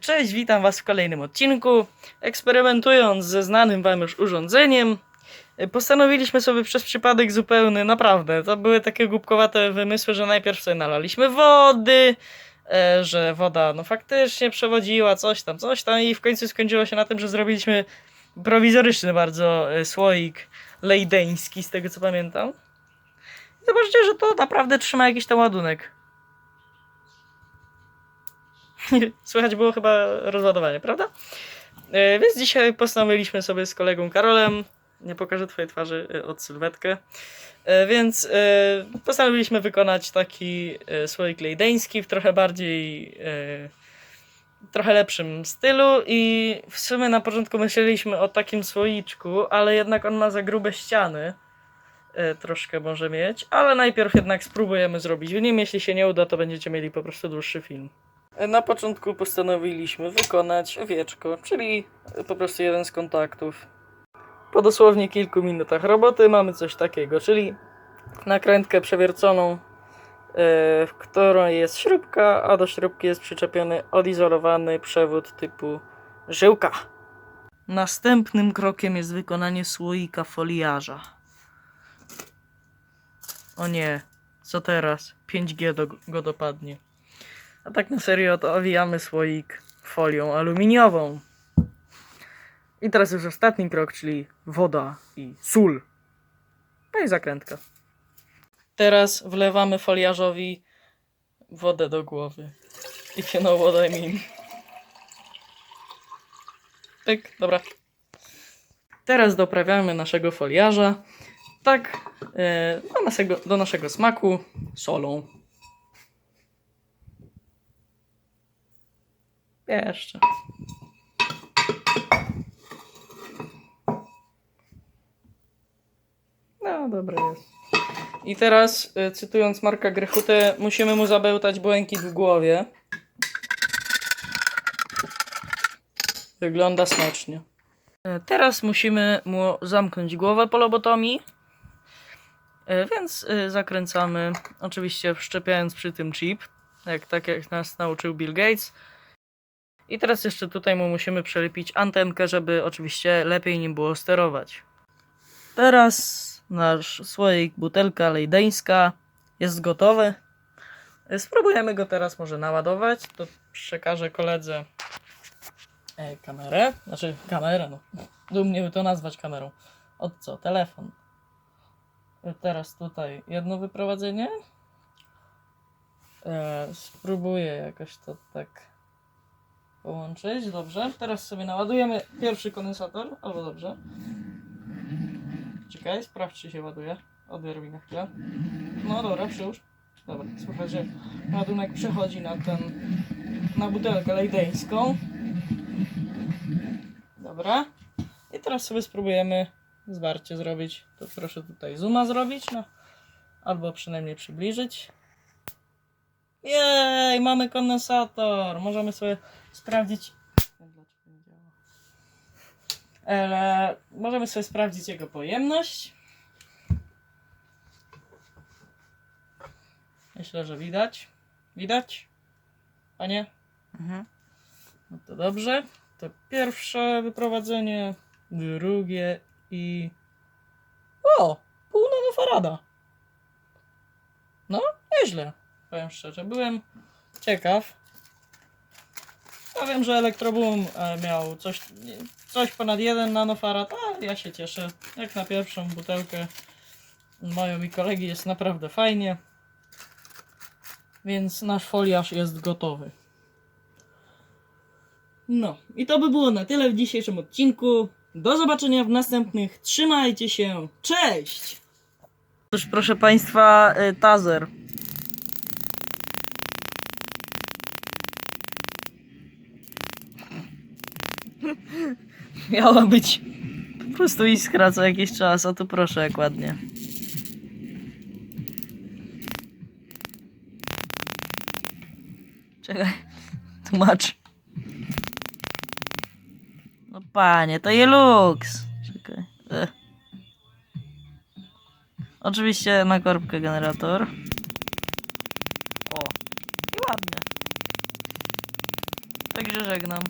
Cześć, witam Was w kolejnym odcinku. Eksperymentując ze znanym Wam już urządzeniem, e, postanowiliśmy sobie przez przypadek zupełny, naprawdę, to były takie głupkowate wymysły, że najpierw sobie nalaliśmy wody, e, że woda no faktycznie przewodziła, coś tam, coś tam i w końcu skończyło się na tym, że zrobiliśmy prowizoryczny bardzo e, słoik lejdeński, z tego co pamiętam. I zobaczcie, że to naprawdę trzyma jakiś tam ładunek. Słychać było chyba rozładowanie, prawda? E, więc dzisiaj postanowiliśmy sobie z kolegą Karolem, nie pokażę twojej twarzy e, od sylwetkę, e, więc postanowiliśmy wykonać taki słoik lejdeński w trochę bardziej, trochę lepszym stylu i w sumie na początku myśleliśmy o takim słoiczku, ale jednak on ma za grube ściany. Troszkę może mieć, ale najpierw jednak spróbujemy zrobić w nim. Jeśli się nie uda, to będziecie mieli po prostu dłuższy film. Na początku postanowiliśmy wykonać owieczko, czyli po prostu jeden z kontaktów. Po dosłownie kilku minutach roboty mamy coś takiego, czyli nakrętkę przewierconą, e, w którą jest śrubka, a do śrubki jest przyczepiony odizolowany przewód typu żyłka. Następnym krokiem jest wykonanie słoika foliarza. O nie, co teraz? 5G do, go dopadnie. A tak na serio to owijamy słoik folią aluminiową. I teraz już ostatni krok, czyli woda i sól. No i zakrętka. Teraz wlewamy foliarzowi wodę do głowy. If you know what I mean. Dobra. Teraz doprawiamy naszego foliarza tak e, do, naszego, do naszego smaku solą. Jeszcze. No, dobra jest. I teraz, y, cytując Marka Grechutę, musimy mu zabełtać błękit w głowie. Wygląda smacznie. E, Teraz musimy mu zamknąć głowę po lobotomii. E, Więc y, zakręcamy, oczywiście wszczepiając przy tym chip, jak, tak jak nas nauczył Bill Gates. I teraz jeszcze tutaj mu musimy przelepić antenkę, żeby oczywiście lepiej nim było sterować. Teraz nasz słoik, butelka lejdeńska jest gotowy. Spróbujemy go teraz może naładować. To przekażę koledze e, kamerę. Znaczy kamerę, no. Dumnie by to nazwać kamerą. Od co? Telefon. E, Teraz tutaj jedno wyprowadzenie. E, spróbuję jakoś to tak połączyć. Dobrze. Teraz sobie naładujemy pierwszy kondensator. Albo dobrze. Czekaj, sprawdź czy się ładuje. Odbierz mi na chwilę. No dobra, przyłóż. Dobra, słychać, że ładunek przechodzi na ten, na butelkę lejdeńską. Dobra. I teraz sobie spróbujemy zwarcie zrobić. To proszę tutaj zooma zrobić, no. Albo przynajmniej przybliżyć. Jej, mamy kondensator. Możemy sobie sprawdzić. Ale możemy sobie sprawdzić jego pojemność. Myślę, że widać. Widać? A nie? Mhm. No to dobrze. To pierwsze wyprowadzenie, drugie i. O! Pół nanofarada. No, nieźle. Powiem szczerze. Byłem ciekaw. Ja wiem, że Elektroboom e, miał coś, coś ponad 1 nanofarad, a ja się cieszę. Jak na pierwszą butelkę moją i kolegi jest naprawdę fajnie. Więc nasz foliarz jest gotowy. No, i to by było na tyle w dzisiejszym odcinku. Do zobaczenia w następnych. Trzymajcie się. Cześć! Proszę Państwa, y, tazer. Miała być po prostu iskra co jakiś czas, a tu proszę jak ładnie. Czekaj, tłumacz. No panie, to Jelux. Czekaj. E. Oczywiście na korbkę generator. O, i ładnie. Tak Także żegnam.